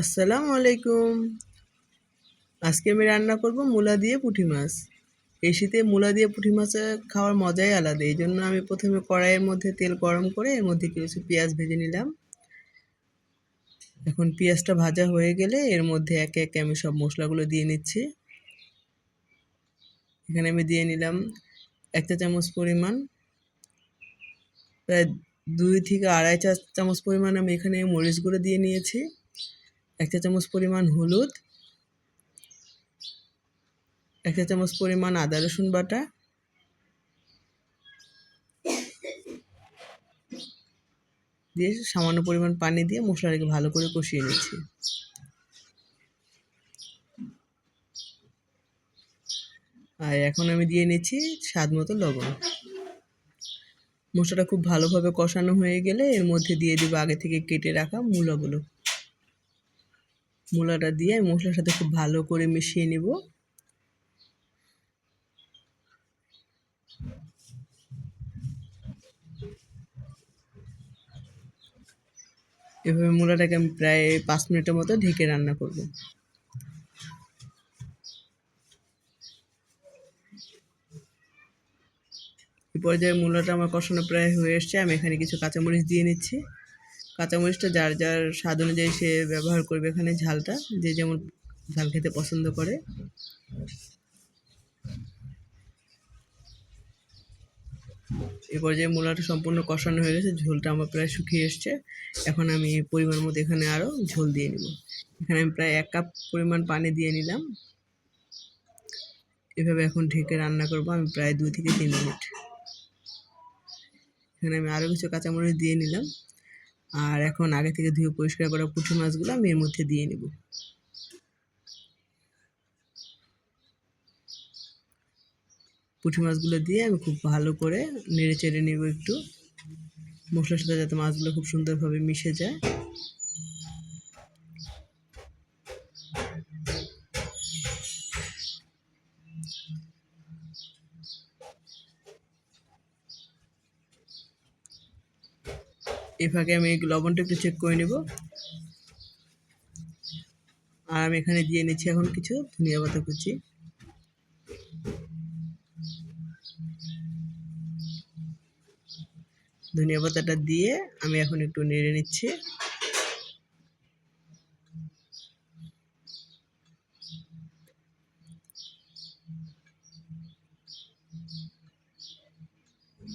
আসসালামু আলাইকুম। আজকে আমি রান্না করব মূলা দিয়ে পুঁটি মাছ। এই শীতে মূলা দিয়ে পুঁটি মাছ খাওয়ার মজাই আলাদা। এই জন্য আমি প্রথমে কড়াইয়ের মধ্যে তেল গরম করে এর মধ্যে কিছু পেঁয়াজ ভেজে নিলাম। এখন পেঁয়াজটা ভাজা হয়ে গেলে এর মধ্যে একে একে আমি সব মশলাগুলো দিয়ে নিচ্ছি। এখানে আমি দিয়ে নিলাম এক চা চামচ পরিমাণ। প্রায় দুই থেকে আড়াই চা চামচ পরিমাণ আমি এখানে মরিচগুলো দিয়ে নিয়েছি। এক চা চামচ পরিমাণ হলুদ, এক চা চামচ পরিমাণ আদা রসুন বাটা, দিয়ে সামান্য পরিমাণ পানি দিয়ে মশলাটাকে ভালো করে কষিয়ে নিচ্ছি। আর এখন আমি দিয়ে নিচ্ছি স্বাদ মতো লবণ। মশলাটা খুব ভালোভাবে কষানো হয়ে গেলে এর মধ্যে দিয়ে দেবো আগে থেকে কেটে রাখা মূলাগুলো মূলাটা দিয়ে মশলার সাথে খুব ভালো করে মিশিয়ে নেব। এভাবে মূলাটাকে আমি প্রায় পাঁচ মিনিটের মতো ঢেকে রান্না করব। এই পর্যায়ে মূলাটা আমার কষানো প্রায় হয়ে এসছে, আমি এখানে কিছু কাঁচামরিচ দিয়ে নিচ্ছি। কাঁচামরিচটা যার যার স্বাদ অনুযায়ী সে ব্যবহার করবে এখানে ঝালটা, যে যেমন ঝাল খেতে পছন্দ করে। এ পর্যায়ে মূলাটা সম্পূর্ণ কষানো হয়ে গেছে, ঝোলটা আমার প্রায় শুকিয়ে এসছে। এখন আমি পরিমাণ মতো এখানে আরও ঝোল দিয়ে নেব। এখানে আমি প্রায় এক কাপ পরিমাণ পানি দিয়ে নিলাম। এভাবে এখন ঢেকে রান্না করব আমি প্রায় দুই থেকে তিন মিনিট। এখানে আমি আরও কিছু কাঁচামরিচ দিয়ে নিলাম। আর এখন আগে থেকে ধুয়ে পরিষ্কার করা পুঁটি মাছগুলো আমি এর মধ্যে দিয়ে নেব। পুঁটি মাছগুলো দিয়ে আমি খুব ভালো করে নেড়ে চেড়ে নেব একটু। মশলার সাথে যাতে মাছগুলো খুব সুন্দরভাবে মিশে যায়। এই ফাঁকে আমি লবণটা একটু চেক করে নেব। আর আমি এখানে দিয়ে নিচ্ছি এখন কিছু ধনিয়া পাতা কুচি। ধনিয়া পাতাটা দিয়ে আমি এখন একটু নেড়ে নিচ্ছি।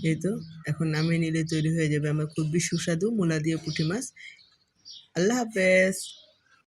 এই তো, এখন নামিয়ে নিলে তৈরি হয়ে যাবে আমার খুবই সুস্বাদু মূলা দিয়ে পুঁটি মাছ। আল্লাহ হাফেজ।